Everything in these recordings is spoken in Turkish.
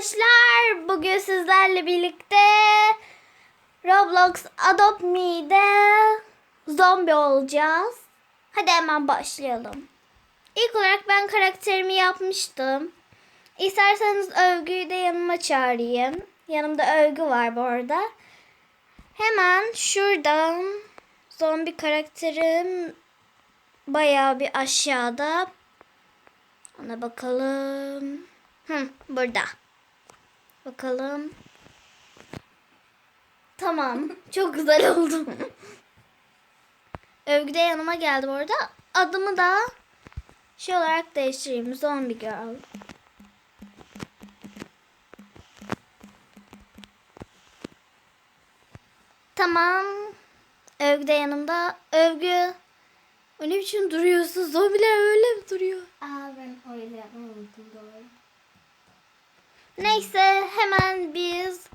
arkadaşlar. Bugün sizlerle birlikte Roblox Adopt Me'de zombi olacağız. Hadi hemen başlayalım. İlk olarak ben karakterimi yapmıştım. İsterseniz Övgü'yü de yanıma çağırayım. Yanımda Övgü var bu arada. Hemen şuradan zombi karakterim bayağı bir aşağıda. Ona bakalım. Hı, burada. Bakalım. Tamam. Çok güzel oldu. Övgü de yanıma geldi bu arada. Adımı da şey olarak değiştireyim. Zombie Girl. Tamam. Övgü de yanımda. Övgü. O ne biçim duruyorsun? Zombiler öyle mi duruyor? Aa ben öyle yapmayı unuttum doğru. Neyse hemen biz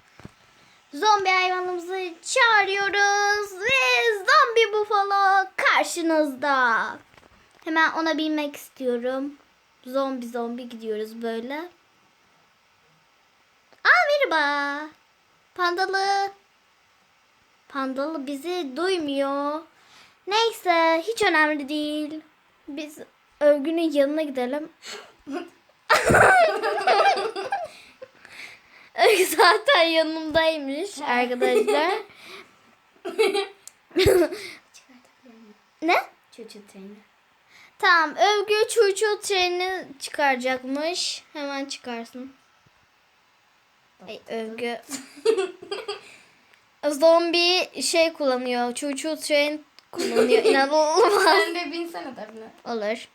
zombi hayvanımızı çağırıyoruz ve zombi bufalo karşınızda. Hemen ona binmek istiyorum. Zombi zombi gidiyoruz böyle. Aa merhaba. Pandalı. Pandalı bizi duymuyor. Neyse hiç önemli değil. Biz Övgü'nün yanına gidelim. Zaten yanımdaymış arkadaşlar. ne? Çocuğu treni. Tamam Övgü çuçu trenini çıkaracakmış. Hemen çıkarsın. Ay, övgü. Zombi şey kullanıyor. Çuçu tren kullanıyor. İnanılmaz. Sen de binsene Defne. Olur.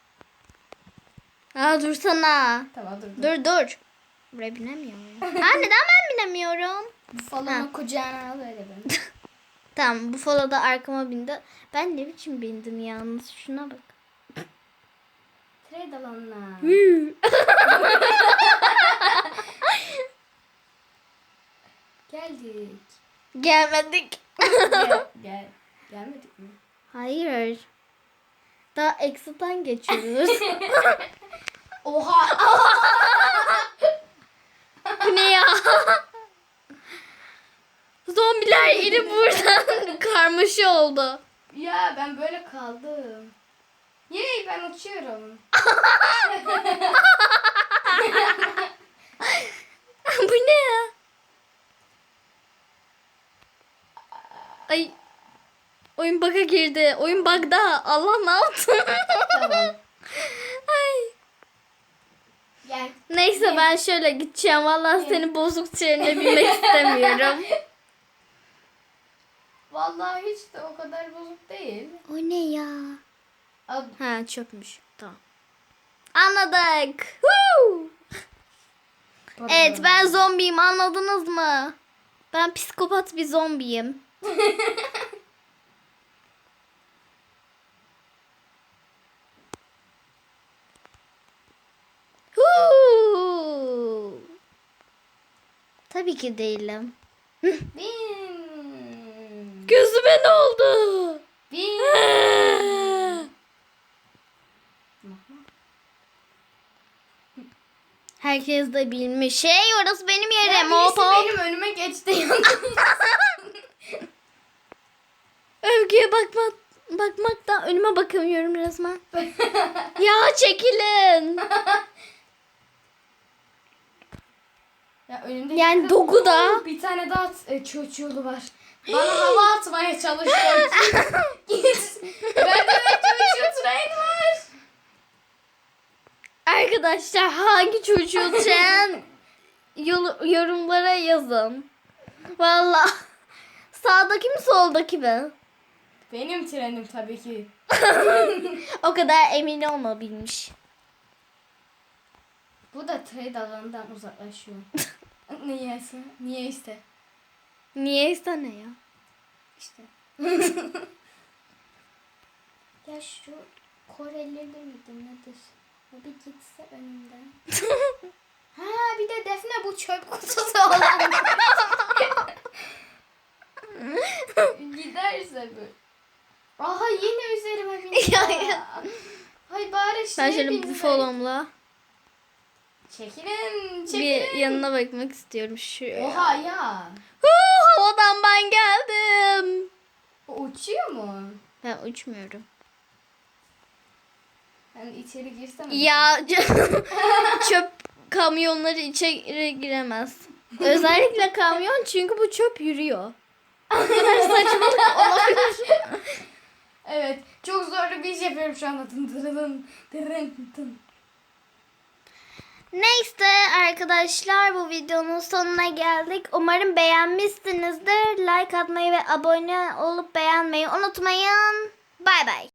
Aa dursana. Tamam dur. Dur dur. Buraya binemiyorum. Aa neden ben binemiyorum? Falonu kucağına al öyle ben. Tamam bu follow da arkama bindi. Ben ne biçim bindim yalnız şuna bak. Trade alanına. Geldik. Gelmedik. Gel, gel. Gelmedik mi? Hayır. Daha exit'ten geçiyoruz. Oha! Bu ne ya? Zombiler iri buradan karmaşa oldu. ya ben böyle kaldım. Yey ben uçuyorum. Bu ne ya? Ay. Oyun bug'a girdi. Oyun bug'da. Allah ne? Tamam. Ay. Gel. Neyse ben şöyle gideceğim. Vallahi seni bozuk trenine binmek istemiyorum. Vallahi hiç de o kadar bozuk değil. O ne ya? Al, Ha çöpmüş. Tamam. Anladık. Woo! Evet ben zombiyim anladınız mı? Ben psikopat bir zombiyim. Tabii ki değilim. Bin. Gözüme ne oldu? Herkes de bilmiş. Şey orası benim Ya yerim. birisi Hop hop. benim önüme geçti. Övgüye bakma, bakmaktan önüme bakamıyorum resmen. ya çekilin. ya önümde Yani dogu da. bir tane daha e, çocuğulu var. Bana hava atmaya çalışıyor. Git. Bende de çocuğu tren var. Arkadaşlar hangi çocuğu tren yorumlara yazın. Valla. Sağdaki mi soldaki mi? Benim trenim tabii ki. O kadar emin olma bilmiş. Bu da trade alanından uzaklaşıyor. Niyeyse. Niyeyse. Niye ne ya? İşte. ya şu Koreliler miydi nedir? O bir gitse önümden. ha bir de Defne bu çöp kutusu olan. Giderse bu. Aha yine üzerime bindi. Hay bari şey Ben şöyle bu follow'umla. Çekilin. Bir Çekilin. yanına bakmak istiyorum şu. Oha ya. Huu, havadan ben geldim. O uçuyor mu? Ben uçmuyorum. Yani içeri girsem. Ya çöp kamyonları içeri giremez. Özellikle kamyon çünkü bu çöp yürüyor. Saçmalık olabilir. Evet. Çok zorlu bir iş yapıyorum şu anda. Tın tırın tın. Neyse arkadaşlar bu videonun sonuna geldik. Umarım beğenmişsinizdir. Like atmayı ve abone olup beğenmeyi unutmayın. Bay bay.